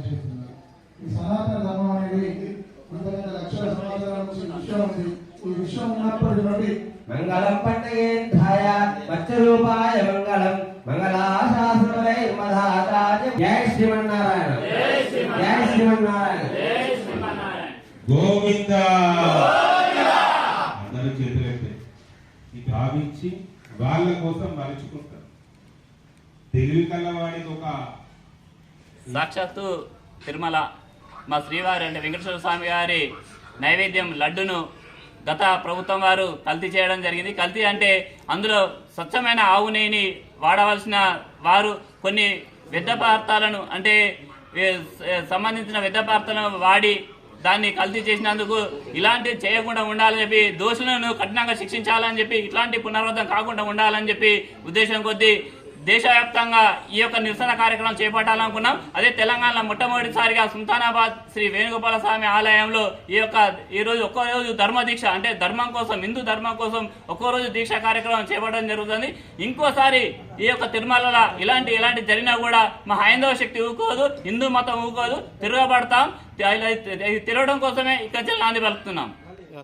పనిచేస్తున్నారు ఈ సనాతన ధర్మం అనేది అంతకంటే లక్షల నుంచి విశ్వం ఉంది. ఈ విశ్వం ఉన్నప్పటి నుండి మంగళం పండగేంద్రాయ మత్స్యరూపాయ మంగళం. మంగళాశాసనై మధాచార్య జయ శ్రీమన్నారాయణ. జయ శ్రీమన్నారాయణ. గోవింద. అందరూ చేతులెత్తే ఈ భావించి వాళ్ళ కోసం మలుచుకుంటారు. తెలివి కల్లవాడికి ఒక సాక్షాత్తు తిరుమల మా శ్రీవారి అంటే వెంకటేశ్వర స్వామి గారి నైవేద్యం లడ్డును గత ప్రభుత్వం వారు కల్తీ చేయడం జరిగింది. కల్తీ అంటే అందులో స్వచ్ఛమైన ఆవు నెయ్యిని వాడవలసిన వారు కొన్ని వ్యర్థ పదార్థాలను అంటే సంబంధించిన వ్యర్థ పదార్థాలను వాడి దాన్ని కల్తీ చేసినందుకు ఇలాంటివి చేయకుండా ఉండాలని చెప్పి దోషులను కఠినంగా శిక్షించాలని చెప్పి ఇట్లాంటి పునరావృతం కాకుండా ఉండాలని చెప్పి ఉద్దేశం కొద్దీ దేశవ్యాప్తంగా ఈ యొక్క నిరసన కార్యక్రమం చేపట్టాలనుకున్నాం. అదే తెలంగాణలో మొట్టమొదటిసారిగా సుల్తానాబాద్ శ్రీ వేణుగోపాల స్వామి ఆలయంలో ఈ యొక్క ఈరోజు రోజు ఒక్కో రోజు ధర్మ దీక్ష అంటే ధర్మం కోసం హిందూ ధర్మం కోసం ఒక్కో రోజు దీక్ష కార్యక్రమం చేపట్టడం జరుగుతుంది. ఇంకోసారి ఈ యొక్క తిరుమలలో ఇలాంటి ఇలాంటి జరిగినా కూడా మా హైందవ శక్తి ఊకోదు హిందూ మతం ఊకోదు తిరగబడతాం. తిరగడం కోసమే ఇక్కడ నాంది పలుకుతున్నాం